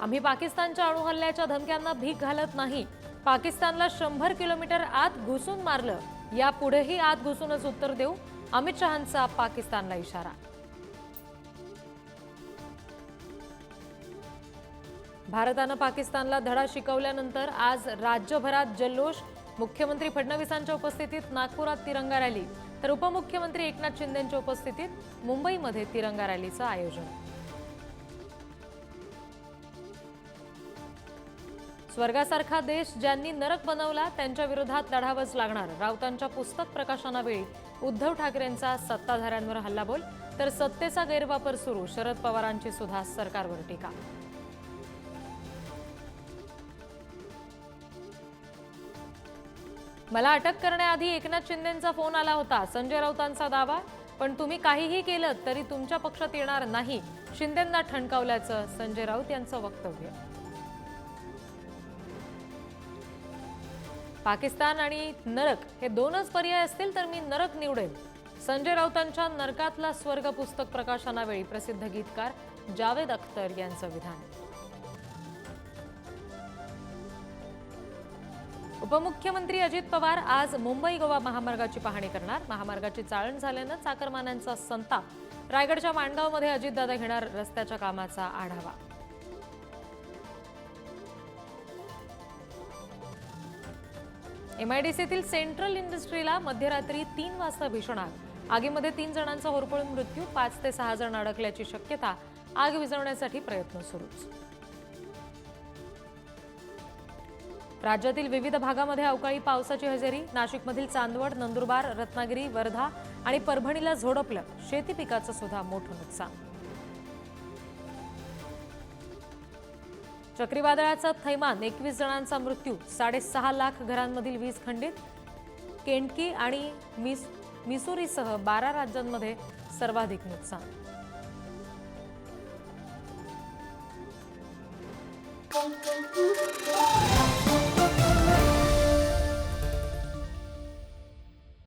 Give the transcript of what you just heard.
आम्ही पाकिस्तानच्या अणुहल्ल्याच्या धमक्यांना भीक घालत नाही. पाकिस्तानला शंभर किलोमीटर आत घुसून मारलं. यापुढेही आत घुसूनच उत्तर देऊ अमित शहांचा पाकिस्तानला इशारा. भारतानं पाकिस्तानला धडा शिकवल्यानंतर आज राज्यभरात जल्लोष. मुख्यमंत्री फडणवीसांच्या उपस्थितीत नागपुरात तिरंगा रॅली तर उपमुख्यमंत्री एकनाथ शिंदेच्या उपस्थितीत मुंबईमध्ये तिरंगा रॅलीचं आयोजन. स्वर्गासारखा देश ज्यांनी नरक बनवला त्यांच्या विरोधात लढावंच लागणार. राऊतांच्या पुस्तक प्रकाशनावेळी उद्धव ठाकरेंचा सत्ताधाऱ्यांवर हल्लाबोल तर सत्तेचा गैरवापर सुरू शरद पवारांची सुद्धा सरकारवर टीका. मला अटक करण्याआधी एकनाथ शिंदेचा फोन आला होता. संजय राऊतांचा दावा पण तुम्ही काहीही केलं तरी तुमच्या पक्षात येणार नाही. शिंदेंना ठणकावल्याचं संजय राऊत यांचं वक्तव्य. पाकिस्तान आणि नरक हे दोनच पर्याय असतील तर मी नरक निवडेल संजय राऊतांच्या नरकातला स्वर्ग पुस्तक प्रकाशनावेळी प्रसिद्ध गीतकार जावेद अख्तर यांचं विधान. उपमुख्यमंत्री अजित पवार आज मुंबई गोवा महामार्गाची पाहणी करणार. महामार्गाची चाळण झाल्यानं चाकरमान्यांचा संताप. रायगडच्या माणगावमध्ये अजितदादा घेणार रस्त्याच्या कामाचा आढावा. एम आय डी सीतील सेंट्रल इंडस्ट्रीला मध्यरात्री तीन वाजता भीषण आग. आगीमध्ये तीन जणांचा होरपळून मृत्यू पाच ते सहा जण अडकल्याची शक्यता. आग विझवण्यासाठी प्रयत्न सुरूच. राज्यातील विविध भागामध्ये अवकाळी पावसाची हजेरी नाशिकमधील चांदवड नंदुरबार रत्नागिरी वर्धा आणि परभणीला झोडपलं. शेती पिकाचं सुद्धा मोठं नुकसान. चक्रीवादळाचा थैमान एकवीस जणांचा मृत्यू साडेसहा लाख घरांमधील वीज खंडित केंटकी आणि मिस मिसुरीसह बारा राज्यांमध्ये सर्वाधिक नुकसान Thank you.